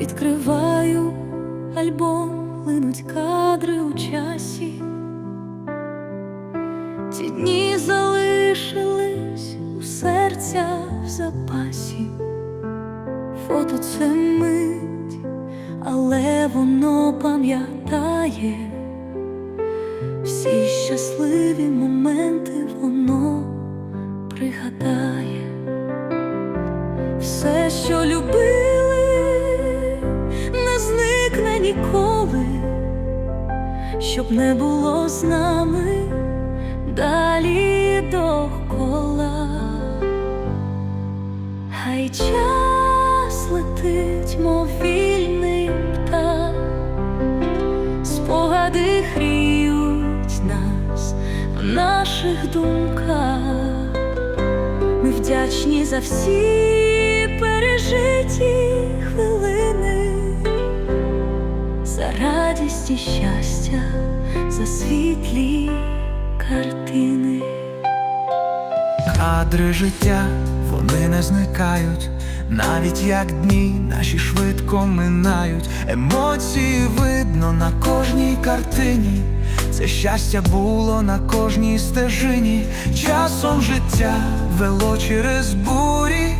відкриваю альбом, линуть кадри у часі, ці дні залишились у серця в запасі, фото це мить, але воно пам'ятає. Всі щасливі моменти воно пригадає. Щоб не було з нами далі довкола. Хай час летить, мов вільний птах, спогади гріють нас в наших думках. Ми вдячні за всі пережиті хвилини, за радість і щастя, за світлі картини. Кадри життя, вони не зникають, навіть як дні наші швидко минають. Емоції видно на кожній картині. Це щастя було на кожній стежині. Часом життя вело через бурі,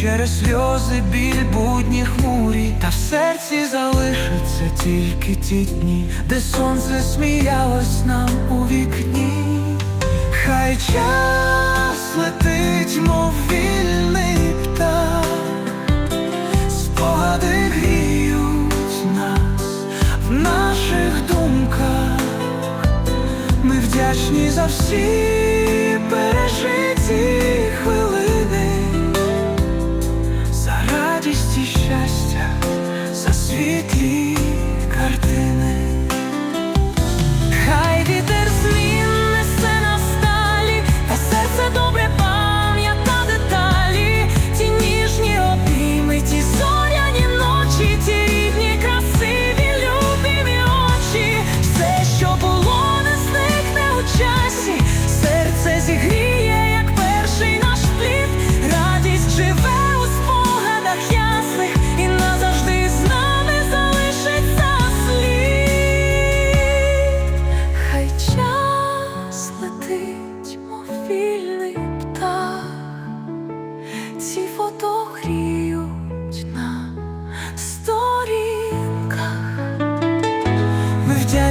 через сльози, біль, будні хмурі. Та в серці залишаться тільки ті дні, де сонце сміялось нам у вікні. Хай час летить, мов вільний птах, спогади гріють нас в наших думках. Ми вдячні за всі пережиті хвилини, за радість і щастя, за світлі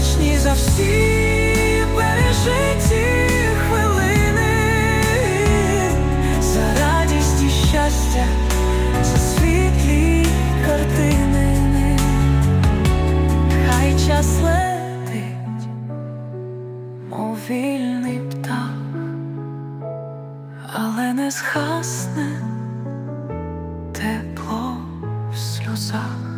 вдячні за всі пережиті хвилини, за радість і щастя, за світлі картини, хай час летить, мов вільний птах, але не згасне тепло в сльозах.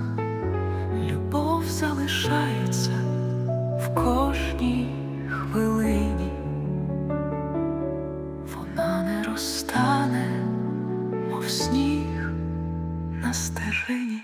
старині.